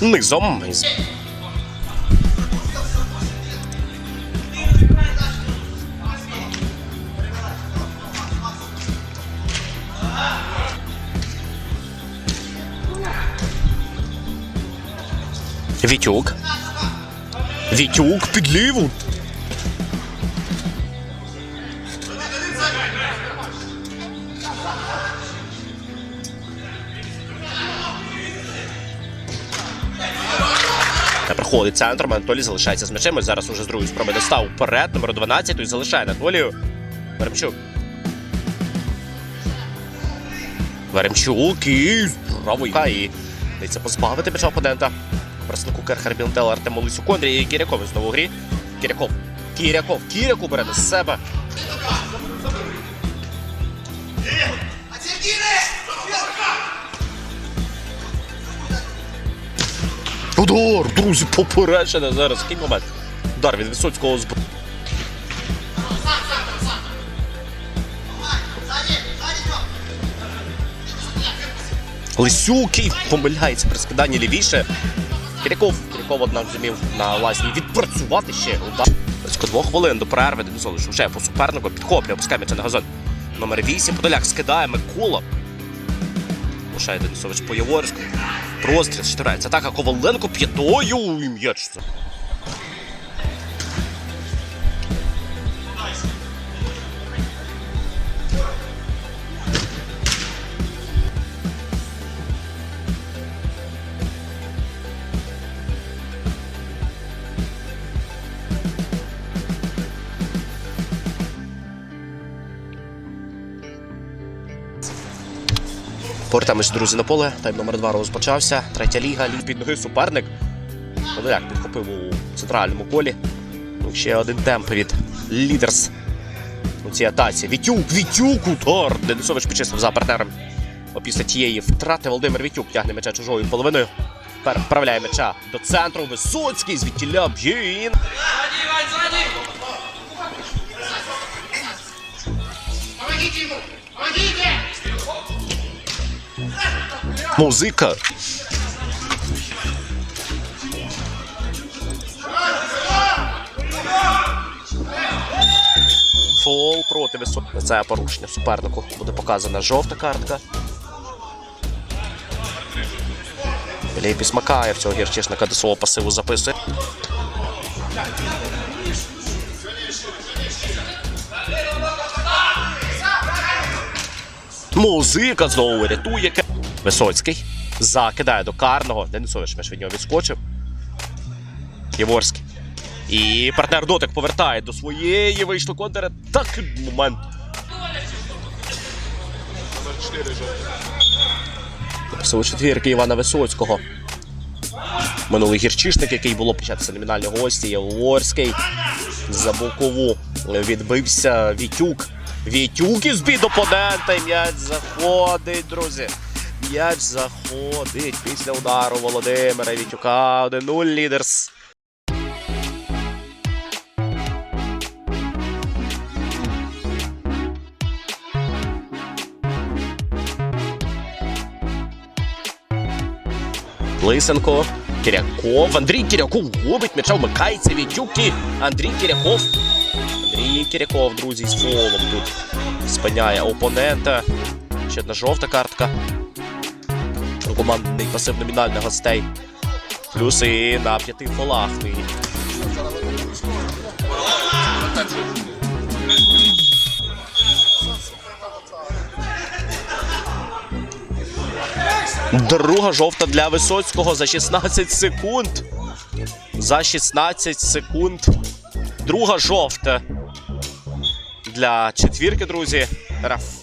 низом. Вітюк. Вітюк під ліву. Та проходить центром, Анатолій залишається з м'ячем. Зараз уже з другої спроби достав вперед. Номер 12 і залишає Анатолію. Веремчук. Веремчук і правий. І дається позбавити м'яча опонента. Представнику Керхер Білтел Артему Лисюку, Андрій Кіряков знову в грі. Кіряков. Кіряков. Кіряку бере на себе. Удар, друзі, попередження зараз. Який момент? Удар від Висоцького з Лисюкий помиляється при скиданні лівіше. Киряков, Киряков, однак, зумів на власній відпрацювати ще удар. Близько двох хвилин до перерви Денисович вже по супернику підхоплює, опускає на газон. Номер 8. Подоляк скидає Микола. Лишає Денисович по Яворську. Простріл, штирається атака Коваленко п'ятою і м'яч. Повертаємось, друзі, на поле. Тайм номер 2 розпочався. Третя ліга, ліг під ноги суперник. Подоляк підхопив у центральному полі. Ну, ще один темп від лідерс у цій атаці. Вітюк, Вітюк, удар! Денисович почистив за партнером. Опісля тієї втрати Володимир Вітюк тягне м'яча чужою половиною. Тепер вправляє м'яча до центру. Висоцький звідтіля і- Помогите ему! Помогите! Музика. Фол проти високого. Це порушення супернику. Буде показана жовта картка. Білій Пісмакаєв цього гірчишника до свого пасиву записує. Музика знову рятує. Висоцький закидає до карного. Денисович між від нього відскочив. Єворський. І партнер дотик повертає до своєї. Вийшло контратаки. Момент. Силу четвірки Івана Висоцького. Минулий гірчишник, який було час номінального гості, Єворський. За бокову відбився Вітюк. Вітюк із бід опонента. І м'яч заходить, друзі. М'яч заходить після удару Володимира Вітюка. 1-0 лідерс. Лисенко, Кіряков, Андрій Кіряков губить м'яча, вмикається Вітюк і Андрій Кіряков. Андрій Кіряков, друзі, з фолом тут спиняє опонента. Ще одна жовта картка. Командний пасив номінальних гостей. Плюс і на п'яти фолах. Друга жовта для Висоцького за 16 секунд. За 16 секунд. Друга жовта для четвірки, друзі. Раф